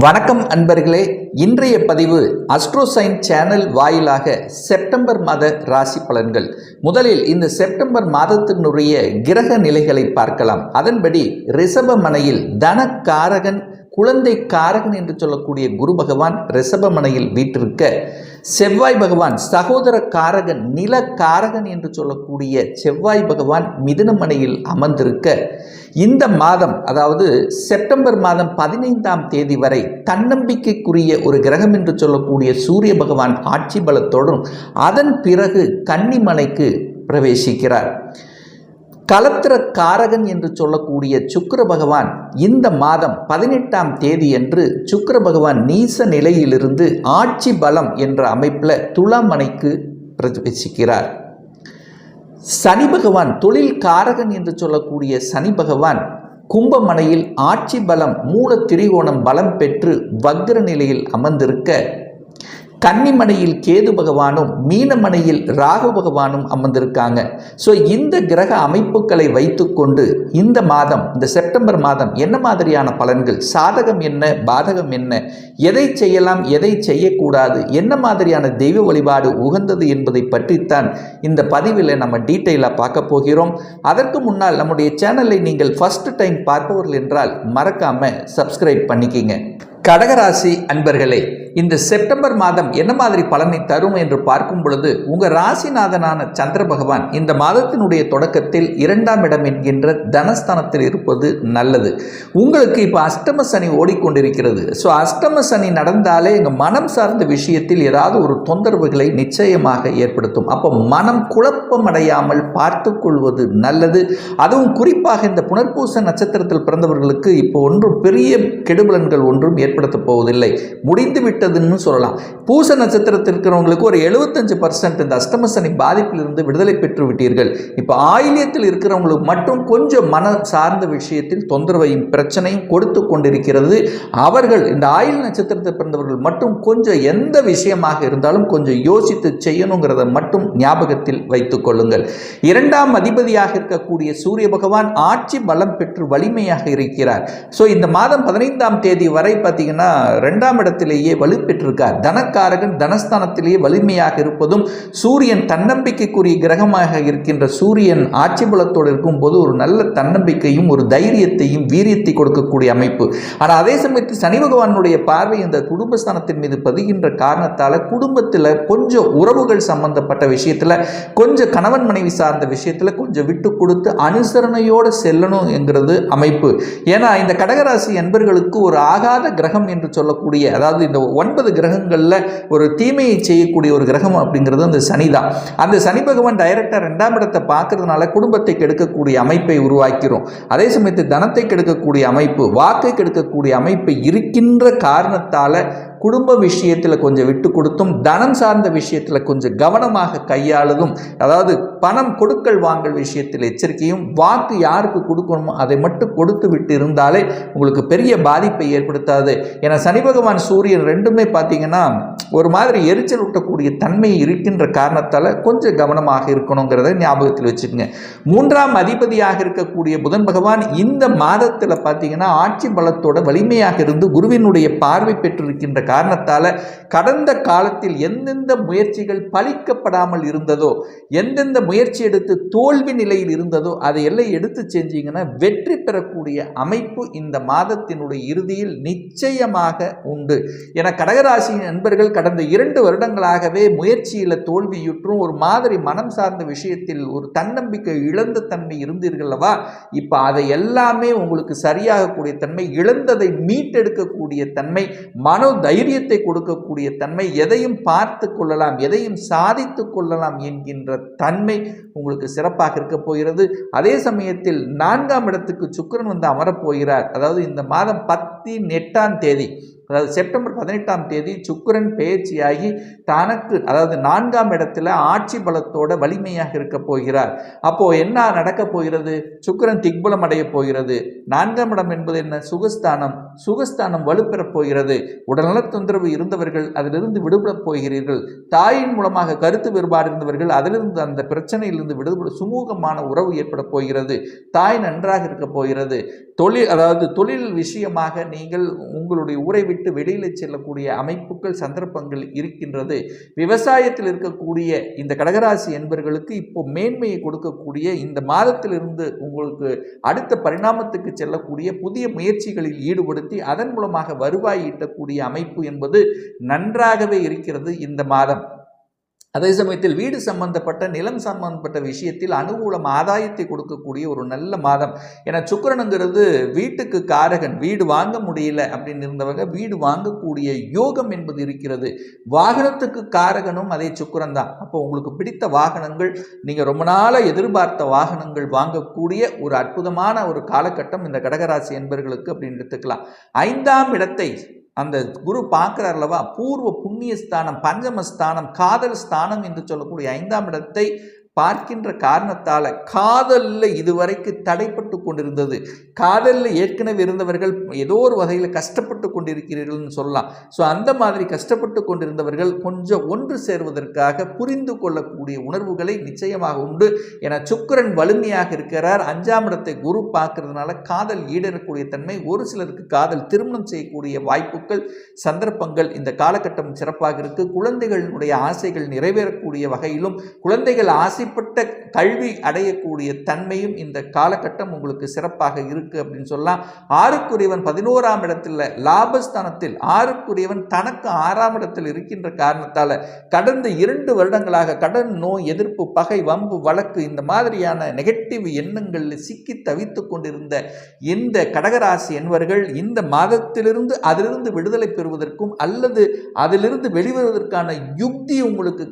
வணக்கம் அன்பர்களே இன்றைய பதிவு அஸ்ட்ரோசைன் சேனல் வாயிலாக செப்டம்பர் மாத ராசி பலன்கள். முதலில் இந்த செப்டம்பர் மாதத்தினுடைய கிரக நிலைகளை பார்க்கலாம். அதன்படி ரிஷபமனையில் தனக்காரகன் குழந்தை காரகன் என்று சொல்லக்கூடிய குரு பகவான் ரிஷபமனையில் வீற்றிருக்க செவ்வாய் பகவான் சகோதர காரகன் நில காரகன் என்று சொல்லக்கூடிய செவ்வாய் பகவான் மிதுனமனையில் அமர்ந்திருக்க இந்த மாதம் அதாவது செப்டம்பர் மாதம் பதினைந்தாம் தேதி வரை தன்னம்பிக்கைக்குரிய ஒரு கிரகம் என்று சொல்லக்கூடிய சூரிய பகவான் ஆட்சி பலத்தோடும் அதன் பிறகு கன்னிமலைக்கு பிரவேசிக்கிறார். கலத்திர காரகன் என்று சொல்லக்கூடிய சுக்கர பகவான் இந்த மாதம் பதினெட்டாம் தேதி என்று சுக்கர பகவான் நீச நிலையிலிருந்து ஆட்சி பலம் என்ற அமைப்பில் துலாமனைக்கு பிரவேசிக்கிறார். சனி பகவான் தொழில் காரகன் என்று சொல்லக்கூடிய சனி பகவான் கும்பமனையில் ஆட்சி பலம் மூல திரிகோணம் பலம் பெற்று வக்ர நிலையில் அமர்ந்திருக்க கன்னிமனையில் கேது பகவானும் மீனமனையில் ராகு பகவானும் அமர்ந்திருக்காங்க. ஸோ இந்த கிரக அமைப்புகளை வைத்துக்கொண்டு இந்த மாதம் இந்த செப்டம்பர் மாதம் என்ன மாதிரியான பலன்கள்? சாதகம் என்ன? பாதகம் என்ன? எதை செய்யலாம்? எதை செய்யக்கூடாது? என்ன மாதிரியான தெய்வ வழிபாடு உகந்தது என்பதை பற்றித்தான் இந்த பதிவில் நம்ம டீட்டெயிலாக பார்க்க போகிறோம். அதற்கு முன்னால் நம்முடைய சேனலை நீங்கள் ஃபர்ஸ்ட் டைம் பார்ப்பவர்கள் என்றால் மறக்காமல் சப்ஸ்கிரைப் பண்ணிக்கிங்க. கடகராசி அன்பர்களே இந்த செப்டம்பர் மாதம் என்ன மாதிரி பலனை தரும் என்று பார்க்கும் பொழுது உங்கள் ராசிநாதனான சந்திர பகவான் இந்த மாதத்தினுடைய தொடக்கத்தில் இரண்டாம் இடம் என்கின்ற தனஸ்தானத்தில் இருப்பது நல்லது. உங்களுக்கு இப்போ அஷ்டம சனி ஓடிக்கொண்டிருக்கிறது. ஸோ அஷ்டம சனி நடந்தாலே எங்கள் மனம் சார்ந்த விஷயத்தில் ஏதாவது ஒரு தொந்தரவுகளை நிச்சயமாக ஏற்படுத்தும். அப்போ மனம் குழப்பம் அடையாமல் பார்த்து கொள்வது நல்லது. அதுவும் குறிப்பாக இந்த புனர்பூச நட்சத்திரத்தில் பிறந்தவர்களுக்கு இப்போ ஒன்றும் பெரிய கெடுபலன்கள் ஒன்றும் ஏற்படுத்த போவதில்லை. முடிந்து விட்டதுன்னு சொல்லலாம். பூச நட்சத்திரத்தில் இருக்கிறவங்களுக்கு ஒரு எழுபத்தஞ்சு பர்சன்ட் இந்த அஷ்டம பாதிப்பிலிருந்து விடுதலை பெற்று விட்டீர்கள். இப்போ ஆயிலியத்தில் இருக்கிறவங்களுக்கு மட்டும் கொஞ்சம் மன சார்ந்த விஷயத்தில் தொந்தரவையும் பிரச்சனையும் கொடுத்து கொண்டிருக்கிறது. அவர்கள் இந்த ஆயில் நட்சத்திரத்தில் பிறந்தவர்கள் மட்டும் கொஞ்சம் எந்த விஷயமாக இருந்தாலும் கொஞ்சம் யோசித்து செய்யணுங்கிறத மட்டும் ஞாபகத்தில் வைத்துக் கொள்ளுங்கள். இரண்டாம் அதிபதியாக இருக்கக்கூடிய சூரிய பகவான் ஆட்சி பலம் பெற்று வலிமையாக இருக்கிறார். ஸோ இந்த மாதம் பதினைந்தாம் தேதி வரை பார்த்தீங்கன்னா ரெண்டாம் இடத்திலேயே வலுப்பெற்றிருக்கார். தனக்காரகன் தனஸ்தானத்திலேயே வலிமையாக இருப்பதும் சூரியன் தன்னம்பிக்கைக்குரிய கிரகமாக இருக்கின்ற சூரியன் ஆட்சி பலத்தோடு இருக்கும்போது ஒரு நல்ல தன்னம்பிக்கையும் ஒரு தைரியத்தையும் வீரியத்தை கொடுக்கக்கூடிய அமைப்பு. ஆனால் அதே சமயத்தில் சனி பகவானுடைய பார்வை இந்த குடும்பஸ்தானத்தின் மீது பதிகின்ற காரணத்தால் குடும்பத்தில் கொஞ்சம் உறவுகள் சம்பந்தப்பட்ட விஷயத்தில் கொஞ்சம் கணவன் மனைவி சார்ந்த விஷயத்தில் கொஞ்சம் விட்டு கொடுத்து அனுசரணையோடு செல்லணும் என்கிறது அமைப்பு. ஏன்னா இந்த கடகராசி என்பர்களுக்கு ஒரு ஆகாத கிரக கிரகம் என்று சொல்லக்கூடிய அதாவது இந்த ஒன்பது கிரகங்களில் ஒரு தீமையை செய்யக்கூடிய ஒரு கிரகம் அப்படிங்கிறது அந்த சனி தான். அந்த சனி பகவான் டைரக்டாக ரெண்டாம் இடத்தை பார்க்கறதுனால குடும்பத்தை கெடுக்கக்கூடிய அமைப்பை உருவாக்கிறோம். அதே சமயத்து தனத்தை கெடுக்கக்கூடிய அமைப்பு வாக்கை கெடுக்கக்கூடிய அமைப்பு இருக்கின்ற காரணத்தால் குடும்ப விஷயத்தில் கொஞ்சம் விட்டு கொடுத்தும் தனம் சார்ந்த விஷயத்தில் கொஞ்சம் கவனமாக கையாளுதும் அதாவது பணம் கொடுக்கல் வாங்கல் விஷயத்தில் எச்சரிக்கையும் வாக்கு யாருக்கு கொடுக்கணுமோ அதை மட்டும் கொடுத்து விட்டு இருந்தாலே உங்களுக்கு பெரிய பாதிப்பை ஏற்படுத்தாது. ஏன்னா சனி பகவான் சூரியன் ரெண்டுமே பார்த்தீங்கன்னா ஒரு மாதிரி எரிச்சல் ஊட்டக்கூடிய தன்மை இருக்கின்ற காரணத்தால் கொஞ்சம் கவனமாக இருக்கணுங்கிறத ஞாபகத்தில் வச்சுக்கோங்க. மூன்றாம் அதிபதியாக இருக்கக்கூடிய புதன் பகவான் இந்த மாதத்தில் பார்த்தீங்கன்னா ஆட்சி பலத்தோட வலிமையாக இருந்து குருவினுடைய பார்வை பெற்றிருக்கின்ற காரணத்தால் கடந்த காலத்தில் எந்தெந்த முயற்சிகள் பழிக்கப்படாமல் இருந்ததோ எந்தெந்த முயற்சி எடுத்து தோல்வி நிலையில் இருந்ததோ அதை எல்லாம் எடுத்து செஞ்சீங்கன்னா வெற்றி பெறக்கூடிய அமைப்பு இந்த மாதத்தினுடைய இறுதியில் நிச்சயமாக உண்டு. என கடகராசியின் நண்பர்கள் கடந்த இரண்டு வருடங்களாகவே முயற்சியில் தோல்வியுற்றும் ஒரு மாதிரி மனம் சார்ந்த விஷயத்தில் ஒரு தன்னம்பிக்கை இழந்த தன்மை இருந்தீர்களவா இப்போ அதை எல்லாமே உங்களுக்கு சரியாகக்கூடிய தன்மை இழந்ததை மீட்டெடுக்கக்கூடிய தன்மை மனோ தைரியத்தை கொடுக்கக்கூடிய தன்மை எதையும் பார்த்து கொள்ளலாம் எதையும் சாதித்து கொள்ளலாம் என்கின்ற தன்மை உங்களுக்கு சிறப்பாக இருக்க போகிறது. அதே சமயத்தில் நான்காம் இடத்துக்கு சுக்கிரன் வந்து அமரப்போகிறார் அதாவது இந்த மாதம் பத்தின் எட்டாம் தேதி. அதாவது செப்டம்பர் பதினெட்டாம் தேதி சுக்கிரன் பெயர்ச்சியாகி தனக்கு அதாவது நான்காம் இடத்துல ஆட்சி பலத்தோட வலிமையாக இருக்க போகிறார். அப்போ என்ன நடக்க போகிறது? சுக்கிரன் திக்பலம் அடைய போகிறது. நான்காம் இடம் என்பது என்ன? சுகஸ்தானம். சுகஸ்தானம் வலுப்பெறப் போகிறது. உடல்நல தொந்தரவு இருந்தவர்கள் அதிலிருந்து விடுபடப் போகிறீர்கள். தாயின் மூலமாக கருத்து வேறுபாடு இருந்தவர்கள் அதிலிருந்து அந்த பிரச்சனையிலிருந்து விடுபட சுமூகமான உறவு ஏற்பட போகிறது. தாய் நன்றாக இருக்க போகிறது. தொழில் அதாவது தொழில் விஷயமாக நீங்கள் உங்களுடைய உறவை விட்டு வெளியில் செல்லக்கூடிய அமைப்புகள் சந்தர்ப்பங்கள் இருக்கின்றது. விவசாயத்தில் இருக்கக்கூடிய இந்த கடகராசி என்பர்களுக்கு இப்போ மேன்மையை கொடுக்கக்கூடிய இந்த மாதத்திலிருந்து உங்களுக்கு அடுத்த பரிணாமத்துக்கு செல்லக்கூடிய புதிய முயற்சிகளில் ஈடுபடுத்தி அதன் மூலமாக வருவாய் ஈட்டக்கூடிய அமைப்பு என்பது நன்றாகவே இருக்கிறது இந்த மாதம். அதே சமயத்தில் வீடு சம்பந்தப்பட்ட நிலம் சம்பந்தப்பட்ட விஷயத்தில் அனுகூலம் ஆதாயத்தை கொடுக்கக்கூடிய ஒரு நல்ல மாதம். ஏன்னா சுக்கிரனுங்கிறது வீட்டுக்கு காரகன் வீடு வாங்க முடியல அப்படின்னு இருந்தவங்க வீடு வாங்கக்கூடிய யோகம் என்பது இருக்கிறது. வாகனத்துக்கு காரகனும் அதே சுக்கிரன் தான். அப்போ உங்களுக்கு பிடித்த வாகனங்கள் நீங்கள் ரொம்ப நாளாக எதிர்பார்த்த வாகனங்கள் வாங்கக்கூடிய ஒரு அற்புதமான ஒரு காலகட்டம் இந்த கடகராசி என்பர்களுக்கு அப்படின்னு எடுத்துக்கலாம். ஐந்தாம் இடத்தை அந்த குரு பார்க்கிறார் அல்லவா? பூர்வ புண்ணிய ஸ்தானம் பஞ்சமஸ்தானம் காதல் ஸ்தானம் என்று சொல்லக்கூடிய ஐந்தாம் இடத்தை பார்க்கின்ற காரணத்தால் காதலில் இதுவரைக்கு தடைப்பட்டு கொண்டிருந்தது. காதலில் ஏற்கனவே இருந்தவர்கள் ஏதோ ஒரு வகையில் கஷ்டப்பட்டு கொண்டிருக்கிறீர்கள்னு சொல்லலாம். ஸோ அந்த மாதிரி கஷ்டப்பட்டு கொண்டிருந்தவர்கள் கொஞ்சம் ஒன்று சேர்வதற்காக புரிந்து கொள்ளக்கூடிய உணர்வுகளை நிச்சயமாக உண்டு. என சுக்கிரன் வலிமையாக இருக்கிறார். அஞ்சாம் இடத்தை குரு பார்க்கறதுனால காதல் ஈடறக்கூடிய தன்மை ஒரு சிலருக்கு காதல் திருமணம் செய்யக்கூடிய வாய்ப்புகள் சந்தர்ப்பங்கள் இந்த காலகட்டம் சிறப்பாக இருக்குது குழந்தைகளுடைய ஆசைகள் நிறைவேறக்கூடிய வகையிலும் குழந்தைகள் ஆசை ஆசைப்பட்ட கல்வி அடையக்கூடிய தன்மையும் இந்த காலகட்டம் உங்களுக்கு சிறப்பாக இருக்கு அப்படின்னு சொல்லலாம். ஆறுக்குரியவன் பதினோராம் இடத்துல லாபஸ்தானத்தில் ஆறுக்குரியவன் தனக்கு ஆறாம் இடத்தில் இருக்கின்ற காரணத்தால் கடந்த இரண்டு வருடங்களாக கடன் நோய் எதிர்ப்பு பகை வம்பு வழக்கு இந்த மாதிரியான நெகட்டிவ் எண்ணங்களில் சிக்கி தவித்து கொண்டிருந்த இந்த கடகராசி என்பவர்கள் இந்த மாதத்திலிருந்து அதிலிருந்து விடுதலை பெறுவதற்கும் அல்லது அதிலிருந்து வெளிவருவதற்கான யுக்தி உங்களுக்கு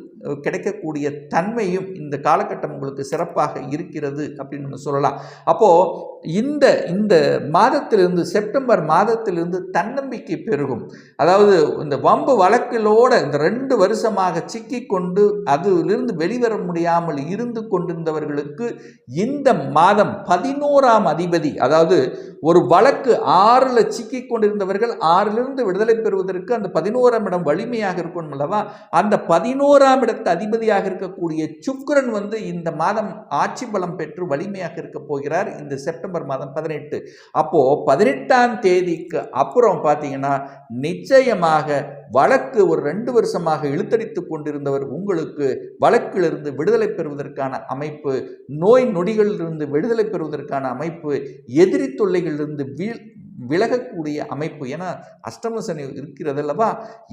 கிடைக்கக்கூடிய தன்மையும் இந்த காலகட்டம் உங்களுக்கு சிறப்பாக இருக்கிறது அப்படின்னு நம்ம சொல்லலாம். அப்போது இந்த இந்த மாதத்திலிருந்து செப்டம்பர் மாதத்திலிருந்து தன்னம்பிக்கை பெருகும். அதாவது இந்த வம்பு வழக்கிலோட இந்த ரெண்டு வருஷமாக சிக்கிக்கொண்டு அதிலிருந்து வெளிவர முடியாமல் இருந்து கொண்டிருந்தவர்களுக்கு இந்த மாதம் பதினோராம் அதிபதி அதாவது ஒரு வழக்கு ஆறில் சிக்கிக் கொண்டிருந்தவர்கள் ஆறிலிருந்து விடுதலை பெறுவதற்கு அந்த பதினோராம் இடம் வலிமையாக இருக்கும் அல்லவா? அந்த பதினோராம் இடம் இடத்து அதிபதியாக இருக்கக்கூடிய சுக்கரன் வந்து இந்த மாதம் ஆட்சி பலம் பெற்று வலிமையாக இருக்க போகிறார். இந்த செப்டம்பர் மாதம் பதினெட்டு. அப்போ பதினெட்டாம் தேதிக்கு அப்புறம் பார்த்தீங்கன்னா நிச்சயமாக வழக்கு ஒரு ரெண்டு வருஷமாக இழுத்தடித்து கொண்டிருந்தவர் உங்களுக்கு வழக்கிலிருந்து விடுதலை பெறுவதற்கான அமைப்பு நோய் நொடிகளிலிருந்து விடுதலை பெறுவதற்கான அமைப்பு எதிரி தொல்லைகளிலிருந்து வீழ் விலகக்கூடிய அமைப்பு ஏன்னா அஷ்டம சனி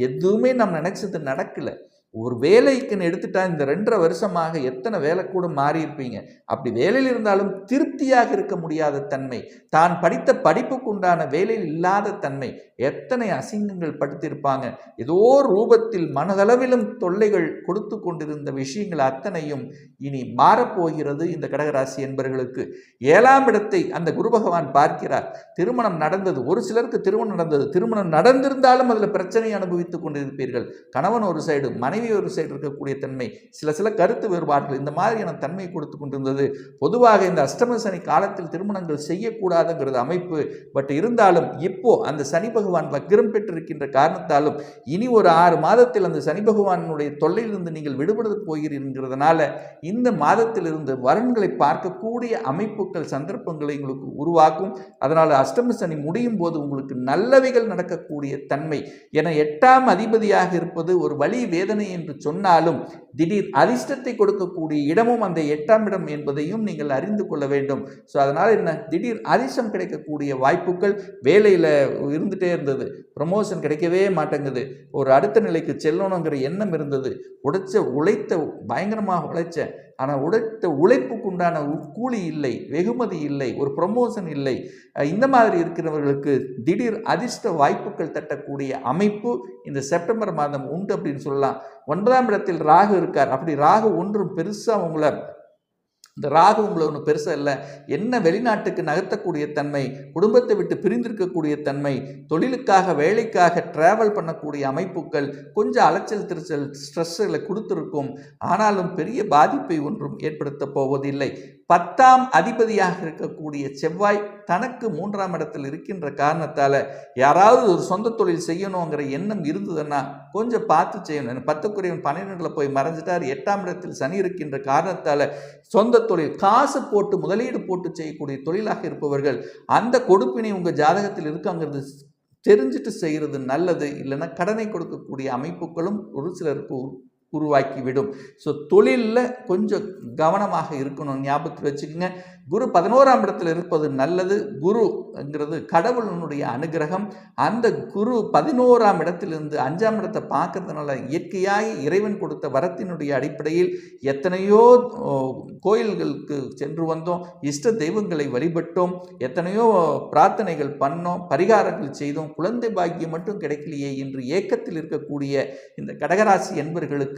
எதுவுமே நம்ம நினைச்சது நடக்கல. ஒரு வேலைக்குன்னு எடுத்துட்டா இந்த ரெண்டரை வருஷமாக எத்தனை வேலை கூட மாறி இருப்பீங்க அப்படி வேலையில் இருந்தாலும் திருப்தியாக இருக்க முடியாத தன்மை தான் படித்த படிப்புக்கு உண்டான வேலையில் இல்லாத தன்மை எத்தனை அசிங்கங்கள் படுத்திருப்பாங்க? ஏதோ ரூபத்தில் மனதளவிலும் தொல்லைகள் கொடுத்து கொண்டிருந்த விஷயங்கள் அத்தனையும் இனி மாறப்போகிறது இந்த கடகராசி என்பவர்களுக்கு ஏழாம் இடத்தை அந்த குரு பகவான் பார்க்கிறார். திருமணம் நடந்தது ஒரு சிலருக்கு திருமணம் நடந்தது. திருமணம் நடந்திருந்தாலும் அதில் பிரச்சனை அனுபவித்துக் கொண்டிருப்பீர்கள். கணவன் ஒரு சைடு மனைவி ஒரு சைடு இருக்கக்கூடிய தன்மை சில சில கருத்து வேறுபாடுகள் இந்த மாதிரியான தன்மை கொடுத்து கொண்டிருந்தது. பொதுவாக இந்த அஷ்டம சனி காலத்தில் திருமணங்கள் செய்யக்கூடாதுங்கிறது அமைப்பு. பட் இருந்தாலும் இப்போ அந்த சனி பகவான் வக்ரம் பெற்றிருக்கின்ற காரணத்தாலும் இனி ஒரு ஆறு மாதத்தில் அந்த சனி பகவானுடைய தொல்லையிலிருந்து நீங்கள் விடுபட போகிறீங்கிறதுனால இந்த மாதத்திலிருந்து வரன்களை பார்க்கக்கூடிய அமைப்புகள் சந்தர்ப்பங்களை உங்களுக்கு உருவாக்கும். அதனால் அஷ்டம சனி முடியும் போது உங்களுக்கு நல்லவைகள் நடக்கக்கூடிய தன்மை. என எட்டாம் அதிபதியாக இருப்பது ஒரு வழி வேதனை என்று சொன்னாலும் திடீர் அதிர்ஷ்டத்தை கொடுக்கக்கூடிய இடமும் அந்த எட்டாம் இடம் என்பதையும் நீங்கள் அறிந்து கொள்ள வேண்டும். ஸோ அதனால் என்ன? திடீர் அதிர்ஷ்டம் கிடைக்கக்கூடிய வாய்ப்புகள் வேலையில் இருந்துகிட்டே இருந்தது. ப்ரமோஷன் கிடைக்கவே மாட்டேங்குது. ஒரு அடுத்த நிலைக்கு செல்லணுங்கிற எண்ணம் இருந்தது. உடைச்ச உழைத்த பயங்கரமாக உழைச்சேன் ஆனால் உடைத்த உழைப்புக்கு உண்டான கூலி இல்லை வெகுமதி இல்லை ஒரு ப்ரொமோஷன் இல்லை. இந்த மாதிரி இருக்கிறவர்களுக்கு திடீர் அதிர்ஷ்ட வாய்ப்புகள் தட்டக்கூடிய அமைப்பு இந்த செப்டம்பர் மாதம் உண்டு அப்படின்னு சொல்லலாம். ஒன்பதாம் இடத்தில் ராகு இருக்கார். அப்படி ராகு ஒன்றும் பெருசாக உங்களை இந்த ராகு உங்களை ஒன்றும் பெருசாக இல்லை. என்ன வெளிநாட்டுக்கு நகர்த்தக்கூடிய தன்மை குடும்பத்தை விட்டு பிரிந்திருக்கக்கூடிய தன்மை தொழிலுக்காக வேலைக்காக ட்ராவல் பண்ணக்கூடிய அமைப்புகள் கொஞ்சம் அலைச்சல் திருச்சல் ஸ்ட்ரெஸ்ஸுகளை கொடுத்துருக்கும். ஆனாலும் பெரிய பாதிப்பை ஒன்றும் ஏற்படுத்த போவதில்லை. பத்தாம் அதிபதியாக இருக்கக்கூடிய செவ்வாய் தனக்கு மூன்றாம் இடத்தில் இருக்கின்ற காரணத்தால் யாராவது ஒரு சொந்த தொழில் செய்யணுங்கிற எண்ணம் இருந்ததுன்னா கொஞ்சம் பார்த்து செய்யணும். பத்துக்குரியவன் பன்னிரெண்டில் போய் மறைஞ்சிட்டார். எட்டாம் இடத்தில் சனி இருக்கின்ற காரணத்தால் சொந்த தொழில் காசு போட்டு முதலீடு போட்டு செய்யக்கூடிய தொழிலாக இருப்பவர்கள் அந்த கொடுப்பினை உங்கள் ஜாதகத்தில் இருக்காங்கிறது தெரிஞ்சுட்டு செய்கிறது நல்லது. இல்லைன்னா கடனை கொடுக்கக்கூடிய அமைப்புகளும் ஒரு சிலருக்கு உருவாக்கிவிடும். ஸோ தொழிலில் கொஞ்சம் கவனமாக இருக்கணும். ஞாபகத்தில் வச்சுக்கோங்க. குரு பதினோராம் இடத்துல இருப்பது நல்லது. குருங்கிறது கடவுளினுடைய அனுகிரகம். அந்த குரு பதினோராம் இடத்திலிருந்து அஞ்சாம் இடத்தை பார்க்கறதுனால இயற்கையாக இறைவன் கொடுத்த வரத்தினுடைய அடிப்படையில் எத்தனையோ கோயில்களுக்கு சென்று வந்தோம். இஷ்ட தெய்வங்களை வழிபட்டோம். எத்தனையோ பிரார்த்தனைகள் பண்ணோம். பரிகாரங்கள் செய்தோம். குழந்தை பாக்கியம் மட்டும் கிடைக்கலையே என்று ஏக்கத்தில் இருக்கக்கூடிய இந்த கடகராசி என்பர்களுக்கு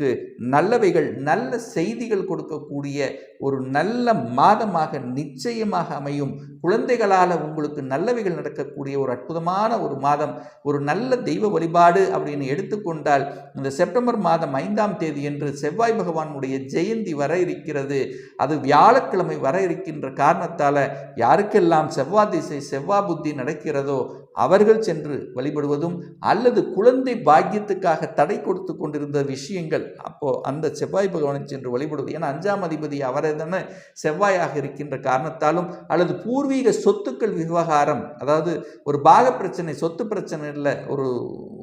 நல்லவைகள் நல்ல செய்திகள் கொடுக்கக்கூடிய ஒரு நல்ல மாதமாக நிச்சயமாக அமையும். குழந்தைகளால் உங்களுக்கு நல்லவைகள் நடக்கக்கூடிய ஒரு அற்புதமான ஒரு மாதம் ஒரு நல்ல தெய்வ வழிபாடு அப்படின்னு எடுத்துக்கொண்டால் இந்த செப்டம்பர் மாதம் ஐந்தாம் தேதி என்று செவ்வாய் பகவானுடைய ஜெயந்தி வர இருக்கிறது. அது வியாழக்கிழமை வர இருக்கின்ற காரணத்தால் யாருக்கெல்லாம் செவ்வாய் திசை செவ்வாய் புத்தி நடக்கிறதோ அவர்கள் சென்று வழிபடுவதும் அல்லது குழந்தை பாக்கியத்துக்காக தடை கொடுத்து கொண்டிருந்த விஷயங்கள் அப்போ அந்த செவ்வாய் பகவானை சென்று வழிபடுவது. ஏன்னா அஞ்சாம் அதிபதி அவரை தானே செவ்வாயாக இருக்கின்ற காரணத்தாலும் அல்லது பூர்வீக சொத்துக்கள் விவகாரம் அதாவது ஒரு பாக பிரச்சனை சொத்து பிரச்சனை இல்லை ஒரு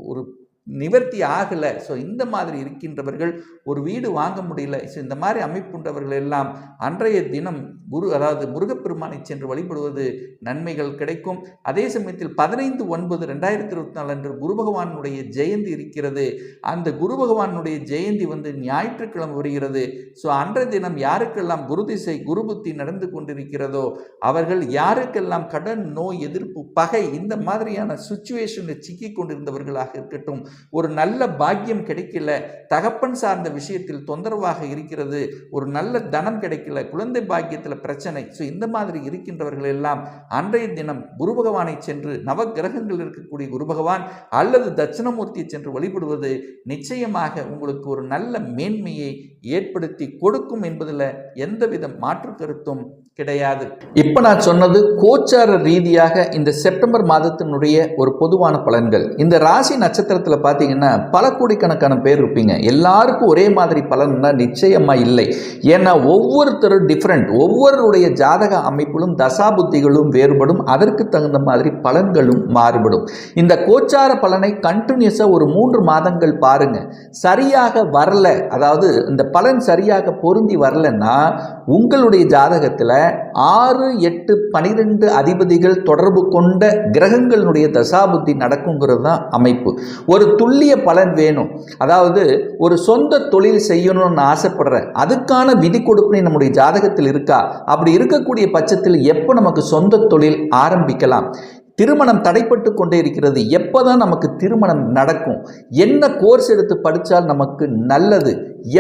ஒரு நிவர்த்தி ஆகலை. ஸோ இந்த மாதிரி இருக்கின்றவர்கள் ஒரு வீடு வாங்க முடியல. ஸோ இந்த மாதிரி அமைப்புண்டவர்கள் எல்லாம் அன்றைய தினம் குரு அதாவது முருகப்பெருமானை சென்று வழிபடுவது நன்மைகள் கிடைக்கும். அதே சமயத்தில் பதினைந்து ஒன்பது ரெண்டாயிரத்தி இருபத்தி நாலு அன்று குரு பகவானுடைய ஜெயந்தி இருக்கிறது. அந்த குரு பகவானுடைய ஜெயந்தி வந்து ஞாயிற்றுக்கிழமை வருகிறது. ஸோ அன்றைய தினம் யாருக்கெல்லாம் குரு திசை குரு புத்தி நடந்து கொண்டிருக்கிறதோ அவர்கள் யாருக்கெல்லாம் கடன் நோய் எதிர்ப்பு பகை இந்த மாதிரியான சுச்சுவேஷனில் சிக்கி கொண்டிருந்தவர்களாக இருக்கட்டும் ஒரு நல்ல பாக்கியம் கிடைக்கல தகப்பன் சார்ந்த விஷயத்தில் தொந்தரவாக இருக்கிறது ஒரு நல்ல தனம் கிடைக்கல குழந்தை பாக்கியத்தில் பிரச்சனை. ஸோ இந்த மாதிரி இருக்கின்றவர்கள் எல்லாம் அன்றைய தினம் குரு பகவானை சென்று நவ கிரகங்கள் இருக்கக்கூடிய குரு பகவான் அல்லது தட்சிணமூர்த்தியை சென்று வழிபடுவது நிச்சயமாக உங்களுக்கு ஒரு நல்ல மேன்மையை ஏற்படுத்தி கொடுக்கும் என்பதில் எந்தவித மாற்று கருத்தும் கிடையாது. இப்போ நான் சொன்னது கோச்சார ரீதியாக இந்த செப்டம்பர் மாதத்தினுடைய ஒரு பொதுவான பலன்கள். இந்த ராசி நட்சத்திரத்தில் பார்த்தீங்கன்னா பல கோடிக்கணக்கான பேர் இருப்பீங்க. எல்லாருக்கும் ஒரே மாதிரி பலன்னா நிச்சயமாக இல்லை. ஏன்னா ஒவ்வொருத்தரும் டிஃப்ரெண்ட் ஒவ்வொருடைய ஜாதக அமைப்பிலும் தசாபுத்திகளும் வேறுபடும். அதற்கு தகுந்த மாதிரி பலன்களும் மாறுபடும். இந்த கோச்சார பலனை கண்டினியூஸாக ஒரு மூன்று மாதங்கள் பாருங்க. சரியாக வரல. அதாவது இந்த பலன் சரியாக பொருந்தி வரலன்னா உங்களுடைய ஜாதகத்தில் ஆறு எட்டு பனிரெண்டு அதிபதிகள் தொடர்பு கொண்ட கிரகங்களுடைய தசாபுத்தி நடக்குங்கிறது தான் அமைப்பு. ஒரு துல்லிய பலன் வேணும். அதாவது ஒரு சொந்த தொழில் செய்யணும்னு ஆசைப்படுறேன் அதுக்கான விதி கொடுப்பினை நம்முடைய ஜாதகத்தில் இருக்கா? அப்படி இருக்கக்கூடிய பட்சத்தில் எப்போ நமக்கு சொந்த தொழில் ஆரம்பிக்கலாம்? திருமணம் தடைப்பட்டு கொண்டே இருக்கிறது. எப்போ தான் நமக்கு திருமணம் நடக்கும்? என்ன கோர்ஸ் எடுத்து படித்தால் நமக்கு நல்லது?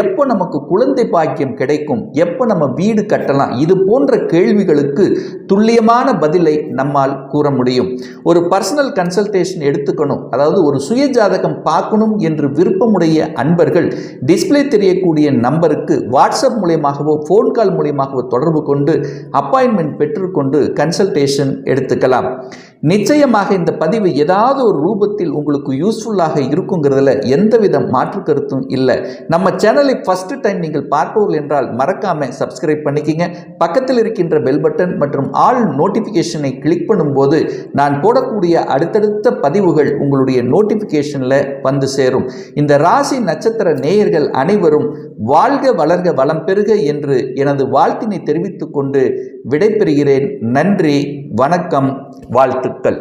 எப்போ நமக்கு குழந்தை பாக்கியம் கிடைக்கும்? எப்போ நம்ம வீடு கட்டலாம்? இது போன்ற கேள்விகளுக்கு துல்லியமான பதிலை நம்மால் கூற முடியும். ஒரு பர்சனல் கன்சல்டேஷன் எடுத்துக்கணும். அதாவது ஒரு சுய ஜாதகம் பார்க்கணும் என்று விருப்பமுடைய அன்பர்கள் டிஸ்ப்ளே தெரியக்கூடிய நம்பருக்கு வாட்ஸ்அப் மூலியமாகவோ ஃபோன் கால் மூலியமாகவோ தொடர்பு கொண்டு அப்பாயின்மெண்ட் பெற்றுக்கொண்டு கன்சல்டேஷன் எடுத்துக்கலாம். நிச்சயமாக இந்த பதிவு ஏதாவது ஒரு ரூபத்தில் உங்களுக்கு யூஸ்ஃபுல்லாக இருக்குங்கிறதுல எந்தவித மாற்று கருத்தும் இல்லை. நம்ம சேனலை ஃபஸ்ட்டு டைம் நீங்கள் பார்ப்பவர்கள் என்றால் மறக்காமல் சப்ஸ்கிரைப் பண்ணிக்கிங்க. பக்கத்தில் இருக்கின்ற பெல் பட்டன் மற்றும் ஆல் நோட்டிஃபிகேஷனை கிளிக் பண்ணும்போது நான் போடக்கூடிய அடுத்தடுத்த பதிவுகள் உங்களுடைய நோட்டிஃபிகேஷனில் வந்து சேரும். இந்த ராசி நட்சத்திர நேயர்கள் அனைவரும் வாழ்க வளர்க வளம் பெறுக என்று எனது வாழ்த்தினை தெரிவித்துக்கொண்டு விடைபெறுகிறேன். நன்றி வணக்கம் வாழ்த்துக்கள்.